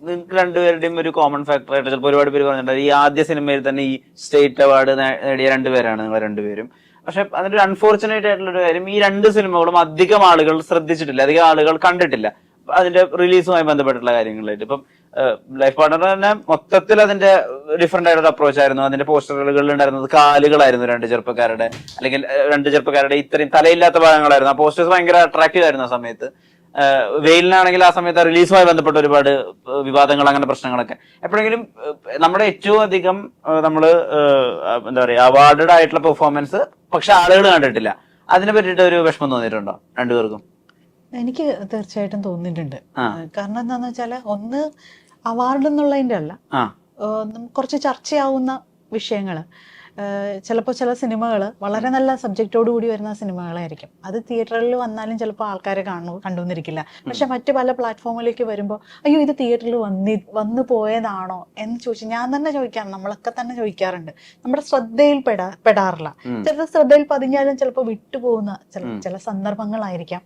നിങ്ങൾക്ക് രണ്ടുപേരുടെയും ഒരു കോമൺ ഫാക്ടർ ആയിട്ട് ചിലപ്പോൾ ഒരുപാട് പേര് പറഞ്ഞിട്ടുണ്ട്. ഈ ആദ്യ സിനിമയിൽ തന്നെ ഈ സ്റ്റേറ്റ് അവാർഡ് നേടിയ രണ്ടുപേരാണ് നിങ്ങൾ രണ്ടുപേരും. പക്ഷെ അതിന്റെ അൺഫോർച്ചുനേറ്റ് ആയിട്ടുള്ള ഒരു കാര്യം. ഈ രണ്ട് സിനിമകളും അധികം ആളുകൾ ശ്രദ്ധിച്ചിട്ടില്ല. അധികം ആളുകൾ കണ്ടിട്ടില്ല. അതിന്റെ റിലീസുമായി ബന്ധപ്പെട്ടുള്ള കാര്യങ്ങളായിട്ട്. ഇപ്പം ലൈഫ് പാർട്ണർ തന്നെ മൊത്തത്തിൽ അതിന്റെ ഡിഫറെന്റ് ആയിട്ടുള്ള അപ്രോച്ച് ആയിരുന്നു. അതിന്റെ പോസ്റ്ററുകളിൽ ഉണ്ടായിരുന്നത് കാലുകളായിരുന്നു രണ്ട് ചെറുപ്പക്കാരുടെ. അല്ലെങ്കിൽ രണ്ട് ചെറുപ്പക്കാരുടെ ഇത്രയും തലയില്ലാത്ത ഭാഗങ്ങളായിരുന്നു. ആ പോസ്റ്റേഴ്സ് ഭയങ്കര അട്രാക്റ്റീവ് ആയിരുന്നു ആ സമയത്ത്. വെയിലിനാണെങ്കിൽ ആ സമയത്ത് റിലീസുമായി ബന്ധപ്പെട്ട ഒരുപാട് വിവാദങ്ങൾ അങ്ങനെ പ്രശ്നങ്ങളൊക്കെ. എപ്പോഴെങ്കിലും നമ്മുടെ ഏറ്റവും അധികം നമ്മൾ നമ്മൾ എന്താ പറയാ അവാർഡഡ് ആയിട്ടുള്ള പെർഫോമൻസ് പക്ഷെ ആളുകൾ കണ്ടിട്ടില്ല. അതിനെ പറ്റിയിട്ട് ഒരു വിഷമം തോന്നിയിട്ടുണ്ടോ? രണ്ടുപേർക്കും? എനിക്ക് തീർച്ചയായിട്ടും തോന്നിയിട്ടുണ്ട്. കാരണം എന്താന്ന് വെച്ചാൽ ഒന്ന് അവാർഡ് എന്നുള്ളതിന്റെ അല്ല. കുറച്ച് ചർച്ചയാവുന്ന വിഷയങ്ങൾ ചിലപ്പോൾ ചില സിനിമകൾ വളരെ നല്ല സബ്ജക്റ്റോട് കൂടി വരുന്ന സിനിമകളായിരിക്കും. അത് തിയേറ്ററിൽ വന്നാലും ചിലപ്പോൾ ആൾക്കാരെ കാണു കണ്ടുവന്നിരിക്കില്ല. പക്ഷെ മറ്റു പല പ്ലാറ്റ്ഫോമിലേക്ക് വരുമ്പോൾ അയ്യോ ഇത് തിയേറ്ററിൽ വന്നി വന്നു പോയതാണോ? എന്ന് ചോദിച്ചു ഞാൻ തന്നെ ചോദിക്കാറുണ്ട്. നമ്മളൊക്കെ തന്നെ ചോദിക്കാറുണ്ട്. നമ്മുടെ ശ്രദ്ധയിൽ പെടാ പെടാറില്ല. ചിലപ്പോൾ ചിലത് ശ്രദ്ധയിൽ പതിഞ്ഞാലും ചിലപ്പോൾ വിട്ടുപോകുന്ന ചില. ചില സന്ദർഭങ്ങളായിരിക്കാം.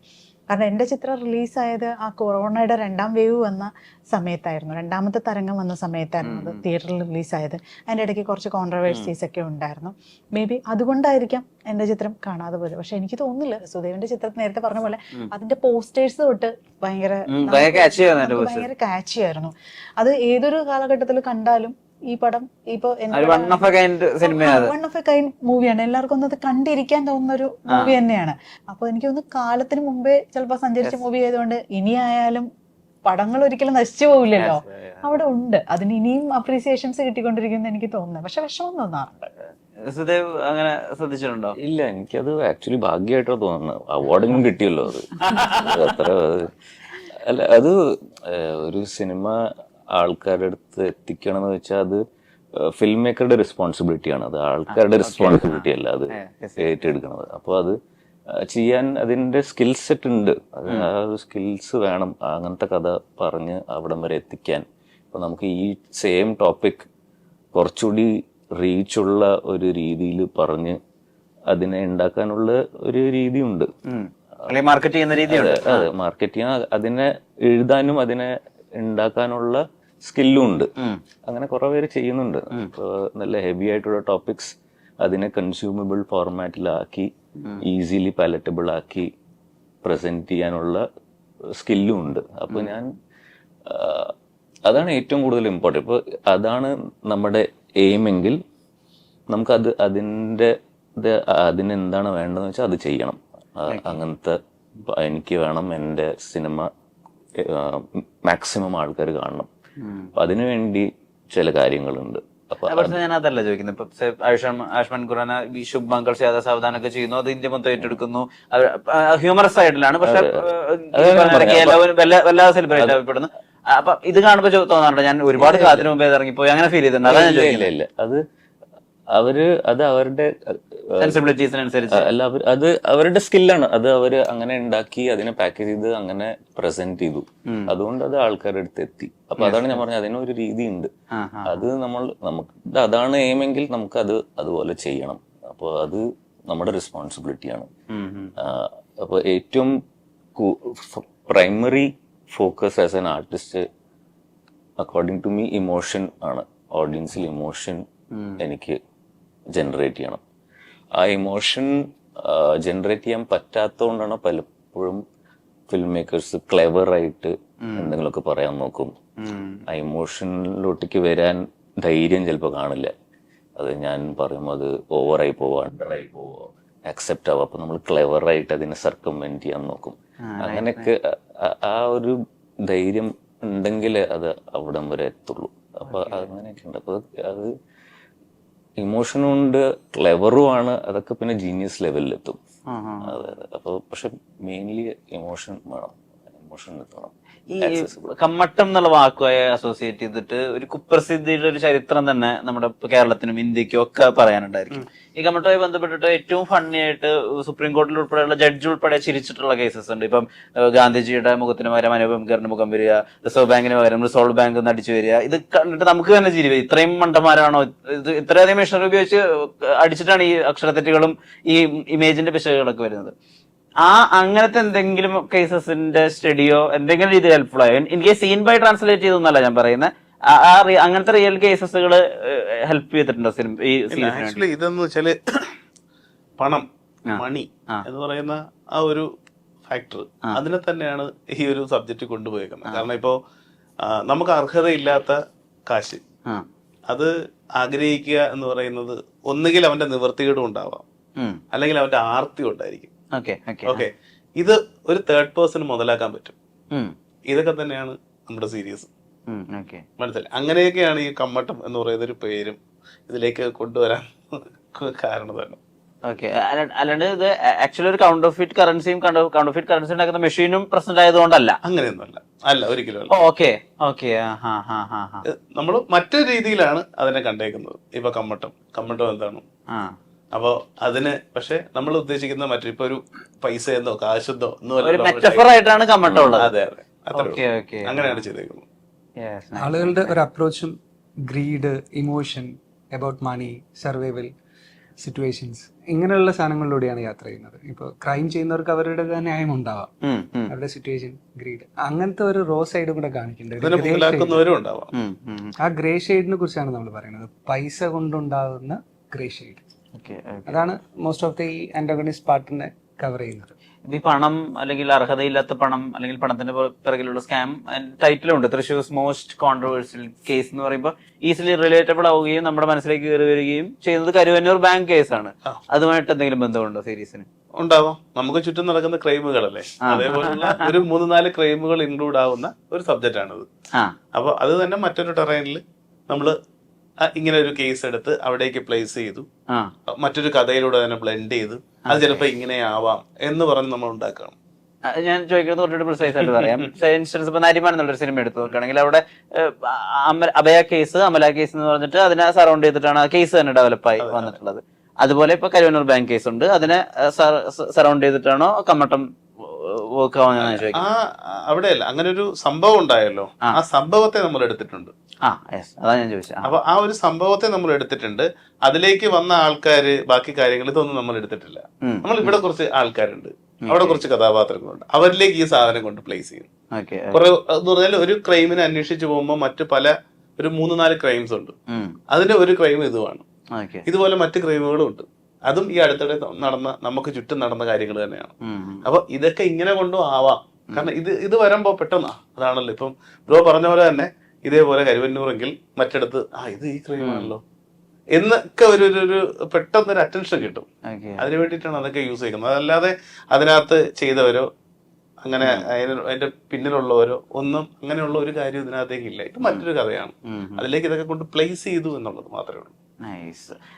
കാരണം എന്റെ ചിത്രം റിലീസായത് ആ കൊറോണയുടെ രണ്ടാം വേവ് വന്ന സമയത്തായിരുന്നു. രണ്ടാമത്തെ തരംഗം വന്ന സമയത്തായിരുന്നു അത് തിയേറ്ററിൽ റിലീസായത്. അതിന്റെ ഇടയ്ക്ക് കുറച്ച് കോൺട്രവേഴ്സീസ് ഒക്കെ ഉണ്ടായിരുന്നു. മേ ബി അതുകൊണ്ടായിരിക്കാം എന്റെ ചിത്രം കാണാതെ പോയത്. പക്ഷെ എനിക്ക് തോന്നുന്നില്ല. സുദേവന്റെ ചിത്രത്തിൽ നേരത്തെ പറഞ്ഞ പോലെ. അതിന്റെ പോസ്റ്റേഴ്സ് തൊട്ട് ഭയങ്കര. ഭയങ്കര കാച്ചി ആയിരുന്നു. അത് ഏതൊരു കാലഘട്ടത്തിൽ കണ്ടാലും ഈ പടം ഇപ്പൊ വൺ ഓഫ് എ കൈൻഡ് മൂവിയാണ് എല്ലാവർക്കും ഒന്ന് അത് കണ്ടിരിക്കാൻ തോന്നുന്ന ഒരു മൂവി തന്നെയാണ്. അപ്പൊ എനിക്ക് തോന്നുന്നു കാലത്തിന് മുമ്പേ ചിലപ്പോൾ സഞ്ചരിച്ച മൂവി ആയതുകൊണ്ട് ഇനിയായാലും പടങ്ങൾ ഒരിക്കലും നശിച്ചു പോകില്ലല്ലോ അവിടെ ഉണ്ട്. അതിന് ഇനിയും അപ്രീസിയേഷൻസ് കിട്ടിക്കൊണ്ടിരിക്കുന്നു എനിക്ക് തോന്നുന്നത് പക്ഷെ വിഷമം തോന്നാറുണ്ട്. സുദേവ് അങ്ങനെ ശ്രദ്ധിച്ചിട്ടുണ്ടോ? ഇല്ല എനിക്കത് ആക്ച്വലി ഭാഗ്യമായിട്ടോ തോന്നുന്നു അവാർഡെങ്കിലും കിട്ടിയല്ലോ അത്. അത്. അത്ര അല്ല അത് ഒരു സിനിമ ആൾക്കാരുടെ അടുത്ത് എത്തിക്കണം എന്ന് വെച്ചാൽ അത് ഫിലിം മേക്കറുടെ റെസ്പോൺസിബിലിറ്റിയാണ് അത് ആൾക്കാരുടെ റെസ്പോൺസിബിലിറ്റി അല്ല അത് ഏറ്റെടുക്കണത്. അപ്പോൾ അത് ചെയ്യാൻ അതിന്റെ സ്കിൽ സെറ്റ് ഉണ്ട്. അത് ആ ഒരു സ്കിൽസ് വേണം. അങ്ങനത്തെ കഥ പറഞ്ഞ് അവിടം വരെ എത്തിക്കാൻ. ഇപ്പൊ നമുക്ക് ഈ സെയിം ടോപ്പിക് കുറച്ചുകൂടി റീച്ചുള്ള ഒരു രീതിയിൽ പറഞ്ഞ് അതിനെ ഉണ്ടാക്കാനുള്ള ഒരു രീതിയുണ്ട്. മാർക്കറ്റ് ചെയ്യുന്ന രീതിയുണ്ട്. അതെ മാർക്കറ്റ് ചെയ്യാൻ അതിനെ എഴുതാനും അതിനെ ഉണ്ടാക്കാനുള്ള സ്കില്ലും ഉണ്ട്. അങ്ങനെ കുറെ പേര് ചെയ്യുന്നുണ്ട്. നല്ല ഹെവി ആയിട്ടുള്ള ടോപ്പിക്സ് അതിനെ കൺസ്യൂമബിൾ ഫോർമാറ്റിലാക്കി ഈസിലി പാലറ്റബിൾ ആക്കി പ്രസന്റ് ചെയ്യാനുള്ള സ്കില്ലും ഉണ്ട് അപ്പൊ ഞാൻ അതാണ് ഏറ്റവും കൂടുതൽ ഇമ്പോർട്ടന്റ് ഇപ്പൊ അതാണ് നമ്മുടെ എയിമെങ്കിൽ നമുക്കത് അതിന്റെ അതിനെന്താണ് വേണ്ടതെന്ന് വെച്ചാൽ അത് ചെയ്യണം. അങ്ങനത്തെ എനിക്ക് വേണം എന്റെ സിനിമ മാക്സിമം ആൾക്കാർ കാണണം. അപ്പൊ അതിനുവേണ്ടി ചില കാര്യങ്ങളുണ്ട്. പക്ഷെ ഞാൻ അതല്ല ചോദിക്കുന്നത്. ഇപ്പൊ ആയുഷ്മാൻ ആയുഷ്മാൻ ഖുറാന ഈ ശുഭ് മംഗൾ സേദ സാവധാനം ഒക്കെ ചെയ്യുന്നു. അത് ഇന്ത്യ മൊത്തം ഏറ്റെടുക്കുന്നു. ഹ്യൂമറസ് സൈഡിലാണ്. പക്ഷെ വല്ലാതെ സെലിബ്രേറ്റ് ആവപ്പെടുന്നു അപ്പൊ ഇത് കാണുമ്പോ ചോ- തോന്നാറുണ്ട്. ഞാൻ ഒരുപാട് കാലത്തിന് മുമ്പേ ഇറങ്ങി ഇറങ്ങിപ്പോയി. അങ്ങനെ ഫീൽ ചെയ്തിട്ടുണ്ട്. അതാണ് ഞാൻ ഇല്ല. അത് അവർ അത് അവരുടെ സെൻസിബിലിറ്റീസിനനുസരിച്ച് അല്ല അവർ അത് അവരുടെ സ്കില്ലാണ്. അത് അവർ അങ്ങനെ ഉണ്ടാക്കി അതിനെ പാക്കേജ് ചെയ്ത് അങ്ങനെ പ്രസന്റ് ചെയ്തു. അതുകൊണ്ട് അത് ആൾക്കാരുടെ അടുത്ത് എത്തി. അപ്പൊ അതാണ് ഞാൻ പറഞ്ഞത്. അതിനൊരു രീതി ആ. അത് നമ്മൾ നമുക്ക് അതാണ് എയിമെങ്കിൽ നമുക്ക് അത് അതുപോലെ ചെയ്യണം. അപ്പോൾ അത് നമ്മുടെ റെസ്പോൺസിബിലിറ്റിയാണ്. അപ്പോൾ ഏറ്റവും primary focus as an artist according to me emotion ആണ്. ഓഡിയൻസിൽ ഇമോഷൻ എനിക്ക് ജനറേറ്റ് ചെയ്യണം. ആ ഇമോഷൻ ജനറേറ്റ് ചെയ്യാൻ പറ്റാത്തതുകൊണ്ടാണ് പലപ്പോഴും ഫിലിം മേക്കേഴ്സ് ക്ലെവർ ആയിട്ട് എന്തെങ്കിലുമൊക്കെ പറയാൻ നോക്കും. ആ ഇമോഷനിലോട്ടേക്ക് വരാൻ ധൈര്യം ചിലപ്പോൾ കാണില്ല. അത് ഞാൻ പറയുമ്പോൾ അത് ഓവറായി പോവോ അണ്ടറായി പോവോ അക്സെപ്റ്റ് ആവുക അപ്പൊ നമ്മൾ ക്ലെവർ ആയിട്ട് അതിനെ സർക്കംവെന്റ് ചെയ്യാൻ നോക്കും. അങ്ങനെയൊക്കെ ആ- ആ ഒരു ധൈര്യം ഉണ്ടെങ്കിൽ അത് അവിടം വരെ എത്തുള്ളൂ. അപ്പൊ അങ്ങനെയൊക്കെ ഉണ്ട് അപ്പൊ അത് ഇമോഷനും ഉണ്ട് ക്ലെവറും ആണ് അതൊക്കെ പിന്നെ ജീനിയസ് ലെവലിലെത്തും. അതെ അതെ. അപ്പൊ പക്ഷെ മെയിൻലി ഇമോഷൻ വേണം. ഇമോഷൻ എത്തണം ഈ കമ്മട്ടം എന്നുള്ള വാക്കുമായി അസോസിയേറ്റ് ചെയ്തിട്ട് ഒരു കുപ്രസിദ്ധിയുടെ ഒരു ചരിത്രം തന്നെ നമ്മുടെ കേരളത്തിനും ഇന്ത്യക്കും ഒക്കെ പറയാനുണ്ടായിരിക്കും. ഈ കമ്മട്ടവുമായി ബന്ധപ്പെട്ടിട്ട് ഏറ്റവും ഫണ്ണി ആയിട്ട് സുപ്രീം കോടതിയിൽ ഉൾപ്പെടെയുള്ള ജഡ്ജി ഉൾപ്പെടെ ചിരിച്ചിട്ടുള്ള കേസസ് ഉണ്ട്. ഇപ്പം ഗാന്ധിജിയുടെ മുഖത്തിന് പകരം അനുപംകറിന്റെ മുഖം വരിക റിസർവ് ബാങ്കിന് പകരം റിസോൾവ് ബാങ്ക് അടിച്ചു വരിക. ഇത് കണ്ടിട്ട് നമുക്ക് തന്നെ ചിരി ഇത്രയും മണ്ടന്മാരാണോ? ഇത് ഇത്രയധികം മെഷീനറി ഉപയോഗിച്ച് അടിച്ചിട്ടാണ് ഈ അക്ഷരത്തെറ്റുകളും ഈ ഇമേജിന്റെ പിശകുകളൊക്കെ വരുന്നത്. ആ അങ്ങനത്തെ എന്തെങ്കിലും കേസസിന്റെ സ്റ്റഡിയോ എന്തെങ്കിലും രീതി ഹെൽപ്ഫുൾ ആയോ? എനിക്ക് സീൻ ബൈ ട്രാൻസ്ലേറ്റ് ചെയ്തൊന്നല്ല ഞാൻ പറയുന്നത് ആ- അങ്ങനത്തെ റിയൽ കേസസുകൾ ഹെൽപ്പ് ചെയ്തിട്ടുണ്ടോ സിനിമ ഈ സീൻ ആക്ച്വലി ഇതെന്ന് വെച്ചാൽ പണം മണി എന്ന് പറയുന്ന ആ ഒരു ഫാക്ടർ അതിനെ തന്നെയാണ് ഈ ഒരു സബ്ജക്റ്റ് കൊണ്ടുപോയേക്കുന്നത്. കാരണം ഇപ്പോ നമുക്ക് അർഹതയില്ലാത്ത കാശ് അത് ആഗ്രഹിക്കുക എന്ന് പറയുന്നത് ഒന്നുകിൽ അവന്റെ നിവൃത്തികേടും ഉണ്ടാവാം. അല്ലെങ്കിൽ അവന്റെ ആർത്തി ഉണ്ടായിരിക്കും ഓക്കെ ഇത് ഒരു തേർഡ് പേഴ്സൺ മുതലാക്കാൻ പറ്റും. ഇതൊക്കെ തന്നെയാണ് നമ്മുടെ സീരീസ് മനസ്സിലായി? അങ്ങനെയൊക്കെയാണ് ഈ കമ്മട്ടം എന്ന് പറയുന്ന ഒരു പേരും ഇതിലേക്ക് കൊണ്ടുവരാൻ കാരണം തന്നെ. ഓക്കെ അല്ലാണ്ട് ഇത് ആക്ച്വലി ഒരു കൗണ്ടർഫിറ്റ് കറൻസിയും കൗണ്ടർഫിറ്റ് കറൻസി ഉണ്ടാക്കുന്ന മെഷീനും പ്രസന്റ് ആയതുകൊണ്ടല്ല. അങ്ങനെയൊന്നുമല്ല. അല്ല ഒരിക്കലും ഓക്കെ ഓക്കെ നമ്മൾ മറ്റൊരു രീതിയിലാണ് അതിനെ കണ്ടേക്കുന്നത്. ഇപ്പൊ കമ്മട്ടം. കമ്മട്ടം എന്താണ്? അപ്പോ അതിന് പക്ഷെ നമ്മൾ ഉദ്ദേശിക്കുന്ന മറ്റു ഇപ്പൊ ഒരു പൈസ എന്നോ കാശെന്നോ ഒന്നും ഒരു മെറ്റഫർ ആയിട്ടാണ് കമന്റ് ഉള്ളത്. അതെ അതെ. അങ്ങനെയാണ് ചെയ്തേക്കുന്നത്. ആളുകളുടെ ഒരു അപ്രോച്ചും greed emotion about money survival situations ഇങ്ങനെയുള്ള സാധനങ്ങളിലൂടെയാണ് യാത്ര ചെയ്യുന്നത്. ഇപ്പോൾ ക്രൈം ചെയ്യുന്നവർക്ക് അവരുടെ ന്യായം ഉണ്ടാവാം. അവരുടെ സിറ്റുവേഷൻ ഗ്രീഡ് അങ്ങനത്തെ ഒരു റോ സൈഡ് കൂടെ കാണിക്കുന്നുണ്ട്. ആ ഗ്രേ ഷെയ്ഡിനെ കുറിച്ചാണ് നമ്മൾ പറയുന്നത്. പൈസ കൊണ്ടുണ്ടാകുന്ന ഗ്രേ ഷെയ്ഡ് അതാണ് മോസ്റ്റ് ഓഫ് ദി ആന്റഗണിസ്റ്റ് പാർട്ടിനെ കവർ ചെയ്യുന്നത്. ഈ പണം അല്ലെങ്കിൽ അർഹതയില്ലാത്ത പണം അല്ലെങ്കിൽ പണത്തിന്റെ പുറ- പിറകിലുള്ള സ്കാം ടൈറ്റിലുണ്ട് തൃശ്ശൂർ മോസ്റ്റ് കോൺട്രവേഴ്സ്യൽ കേസ് എന്ന് പറയുമ്പോൾ ഈസിലി റിലേറ്റബിൾ ആവുകയും നമ്മുടെ മനസ്സിലേക്ക് കയറി വരികയും ചെയ്യുന്നത് കരുവന്നൂർ ബാങ്ക് കേസാണ്. അതുമായിട്ട് എന്തെങ്കിലും ബന്ധമുണ്ടോ സീരീസിന് ഉണ്ടാവാം. നമുക്ക് ചുറ്റും നടക്കുന്ന ക്രൈമുകളല്ലേ അതേപോലെ ഒരു മൂന്ന് നാല് ക്രൈമുകൾ ഇൻക്ലൂഡ് ആവുന്ന ഒരു സബ്ജക്റ്റ് ആണിത്. അപ്പൊ അത് തന്നെ മറ്റൊരു ടെറൈനിൽ നമ്മൾ ഇങ്ങനെ ഒരു കേസ് എടുത്ത് അവിടേക്ക് പ്ലേസ് ചെയ്തു. മറ്റൊരു കഥയിലൂടെ തന്നെ ബ്ലെൻഡ് ചെയ്തു. അത് ചിലപ്പോ ഇങ്ങനെ ആവാം എന്ന് പറഞ്ഞ് നമ്മൾ ഉണ്ടാക്കണം. ഞാൻ ചോദിക്കുന്നത് കുറച്ചുകൂടി പ്രിസൈസ് ആയിട്ട് പറയാം. ഇൻഷുറൻസ് ഇപ്പൊ നരിമാൻ എന്നുള്ളൊരു സിനിമ എടുത്തു നോക്കുകയാണെങ്കിൽ അവിടെ അഭയ കേസ് അമല കേസ് എന്ന് പറഞ്ഞിട്ട് അതിനെ സറൗണ്ട് ചെയ്തിട്ടാണ് ആ കേസ് തന്നെ ഡെവലപ്പ് ആയി വന്നിട്ടുള്ളത്. അതുപോലെ ഇപ്പൊ കരുവന്നൂർ ബാങ്ക് കേസ് ഉണ്ട്. അതിനെ സറൗണ്ട് ചെയ്തിട്ടാണോ കമ്മട്ടം വർക്ക് ആ അവിടെയല്ല. അങ്ങനെ ഒരു സംഭവം ഉണ്ടായല്ലോ. ആ. സംഭവത്തെ നമ്മൾ എടുത്തിട്ടുണ്ട്. ആ യെസ് അതാ ഞാൻ ചോദിച്ചത് അപ്പൊ ആ ഒരു സംഭവത്തെ നമ്മൾ എടുത്തിട്ടുണ്ട്. അതിലേക്ക് വന്ന ആൾക്കാര് ബാക്കി കാര്യങ്ങൾ ഇതൊന്നും നമ്മൾ എടുത്തിട്ടില്ല. നമ്മൾ ഇവിടെ കുറച്ച് ആൾക്കാരുണ്ട്. അവിടെ കുറച്ച് കഥാപാത്രങ്ങളുണ്ട്. അവരിലേക്ക് ഈ സാധനം കൊണ്ട് പ്ലേസ് ചെയ്യും. കുറെ എന്ന് പറഞ്ഞാൽ ഒരു ക്രൈമിനെ അന്വേഷിച്ചു പോകുമ്പോൾ മറ്റു പല ഒരു മൂന്ന് നാല് ക്രൈംസ് ഉണ്ട്. അതിന്റെ ഒരു ക്രൈം ഇതുമാണ് ഇതുപോലെ മറ്റു ക്രൈമുകളും ഉണ്ട്. അതും ഈ അടുത്തിടെ നടന്ന നമുക്ക് ചുറ്റും നടന്ന കാര്യങ്ങൾ തന്നെയാണ്. അപ്പൊ ഇതൊക്കെ ഇങ്ങനെ കൊണ്ടും ആവാം. കാരണം ഇത് ഇത് വരുമ്പോ പെട്ടെന്നാ. അതാണല്ലോ. ഇപ്പം ബ്രോ പറഞ്ഞ പോലെ തന്നെ ഇതേപോലെ കരുവന്നൂറെങ്കിൽ മറ്റിടത്ത് ആ ഇത് ഈ ക്രൈം ആണല്ലോ. എന്നൊക്കെ ഒരു ഒരു- പെട്ടെന്ന് ഒരു അറ്റൻഷൻ കിട്ടും. അതിന് വേണ്ടിയിട്ടാണ് അതൊക്കെ യൂസ് ചെയ്യുന്നത്. അതല്ലാതെ അതിനകത്ത് ചെയ്തവരോ അങ്ങനെ അതിന് അതിന്റെ പിന്നിലുള്ളവരോ ഒന്നും അങ്ങനെയുള്ള ഒരു കാര്യം ഇതിനകത്തേക്ക് ഇല്ല. ഇത് മറ്റൊരു കഥയാണ്. അതിലേക്ക് ഇതൊക്കെ കൊണ്ട് പ്ലേസ് ചെയ്തു എന്നുള്ളത് മാത്രമേ ഉള്ളൂ.